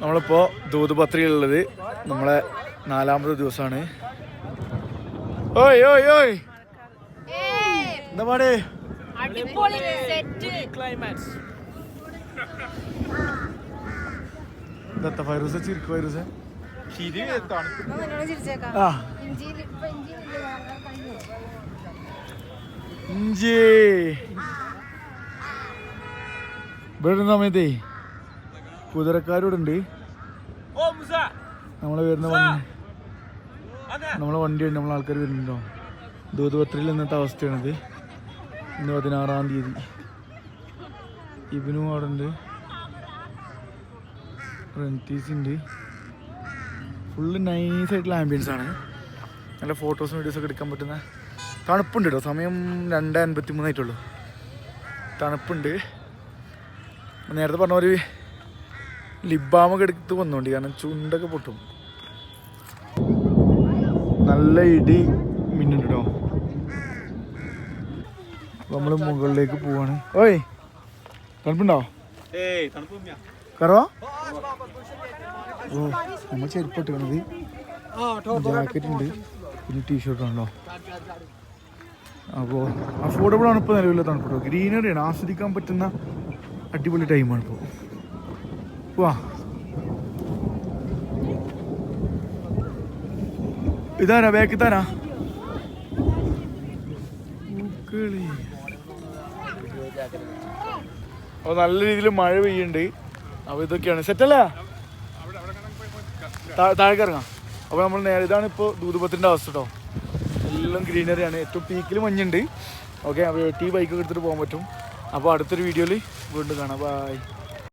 നമ്മളിപ്പോ ദൂതുപത്രിയിലുള്ളത് നമ്മളെ നാലാമത്തെ ദിവസമാണ്. ഓയ് ഓയ് ഓയ്. എന്താ പാടേ? ദത്ത ഫൈറൂസ ചിരിക്ക് ഫൈറൂസ? ഇഞ്ചി ഇവിടെ സമയത്തേ കുതിരക്കാരോട് ഉണ്ട് നമ്മളെ വരുന്ന വണ്ടി നമ്മളെ വണ്ടിയുണ്ട് നമ്മളെ ആൾക്കാർ വരുന്നുണ്ടോ? ദൂതുപത്രിയിൽ ഇന്നത്തെ അവസ്ഥയാണിത്. ഇന്ന് പതിനാറാം തീയതി. ഇവനും അവിടെ ഉണ്ട് റെന്റീസ് ഉണ്ട് ഫുള്ള് നൈസായിട്ടുള്ള ആംബിയൻസ് ആണ്. നല്ല ഫോട്ടോസും വീഡിയോസൊക്കെ എടുക്കാൻ പറ്റുന്ന തണുപ്പുണ്ട് കേട്ടോ സമയം രണ്ട് അൻപത്തി മൂന്നായിട്ടുള്ളൂ തണുപ്പുണ്ട്. നേരത്തെ പറഞ്ഞ ഒരു ലിബാമൊക്കെ എടുത്ത് വന്നോണ്ടി. കാരണം ചുണ്ടൊക്കെ പൊട്ടും. നല്ല ഇടി മിന്നുണ്ട് കേട്ടോ നമ്മൾ മുകളിലേക്ക് പോവാണ്. ഓയ് തണുപ്പുണ്ടോ? കറോ ഓ നമ്മൾ ചെരുപ്പ് ഇട്ടുകണത് ജാക്കറ്റ് ഉണ്ട്. പിന്നെ ടീഷർട്ട് ആണല്ലോ. അപ്പോൾ അഫോർഡബിൾ ആണ് ഇപ്പോൾ നിലവിലെ തണുപ്പ്. ഗ്രീനറിയാണ്. ആസ്വദിക്കാൻ പറ്റുന്ന അടിപൊളി ടൈമാണ് ഇപ്പോൾ വാ. ഇതാരാ? ബാക്കിൽ താരാ അപ്പോൾ നല്ല രീതിയിൽ മഴ പെയ്യുന്നുണ്ട്. അപ്പോൾ ഇതൊക്കെയാണ്. സെറ്റല്ലേ? താഴേക്ക് ഇറങ്ങാം അപ്പോൾ നമ്മൾ നേരെ ഇതാണ് ഇപ്പോൾ ദൂതുപത്തിന്റെ അവസ്ഥ കേട്ടോ എല്ലാം ഗ്രീനറിയാണ്. ഏറ്റവും പീക്കിൽ മഞ്ഞുണ്ട്. ഓക്കെ അപ്പോൾ ടീ ബൈക്കൊക്കെ എടുത്തിട്ട് പോകാൻ പറ്റും. അപ്പോൾ അടുത്തൊരു വീഡിയോയിൽ വീണ്ടും കാണാം. ബൈ